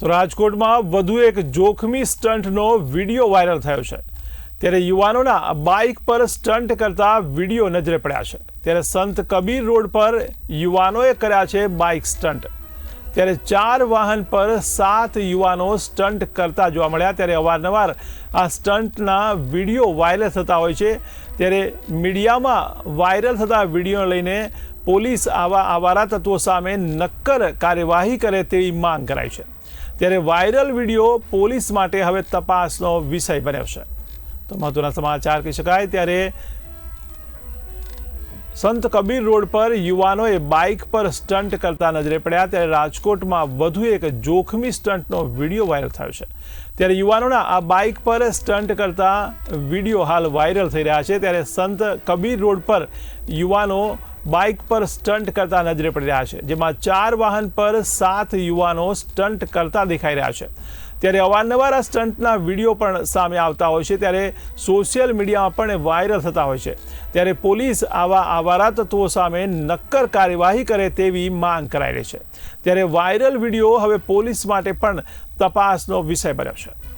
તો રાજકોટમાં વધુ એક જોખમી સ્ટન્ટનો વીડિયો વાયરલ થયો છે. ત્યારે યુવાનોના બાઇક પર સ્ટન્ટ કરતા વીડિયો નજરે પડ્યા છે. ત્યારે સંત કબીર રોડ પર યુવાનોએ કર્યા છે બાઇક સ્ટન્ટ ત્યારે ચાર વાહન પર સાત યુવાનો સ્ટન્ટ કરતા જોવા મળ્યા. ત્યારે અવારનવાર આ સ્ટન્ટના વીડિયો વાયરલ થતા હોય છે. ત્યારે મીડિયામાં વાયરલ થતા વીડિયો લઈને પોલીસ આવા આવારા તત્વો સામે નક્કર કાર્યવાહી કરે તેવી માંગ કરાઈ છે. ત્યારે વાયરલ વીડિયો પોલીસ માટે હવે તપાસનો વિષય બન્યો છે. તો મહત્વના સમાચાર કહી શકાય, ત્યારે સંત કબીર રોડ પર યુવાનોએ બાઇક પર સ્ટન્ટ કરતા નજરે પડ્યા, ત્યારે રાજકોટમાં વધુ એક જોખમી સ્ટન્ટનો વીડિયો વાયરલ થયો છે. ત્યારે યુવાનોના આ બાઇક પર સ્ટન્ટ કરતા વીડિયો હાલ વાયરલ થઈ રહ્યા છે. ત્યારે સંત કબીર રોડ પર યુવાનો બાઇક પર સ્ટન્ટ કરતા નજરે પડી રહ્યા છે, જેમાં ચાર વાહન પર સાત યુવાનો સ્ટન્ટ કરતા દેખાઈ રહ્યા છે. ત્યારે અવારનવાર આ સ્ટન્ટના વીડિયો પણ સામે આવતા હોય છે, ત્યારે સોશિયલ મીડિયામાં પણ વાયરલ થતા હોય છે. ત્યારે પોલીસ આવા આવારા તત્વો સામે નક્કર કાર્યવાહી કરે તેવી માંગ કરાઈ રહી છે. ત્યારે વાયરલ વીડિયો હવે પોલીસ માટે પણ તપાસનો વિષય બન્યો છે.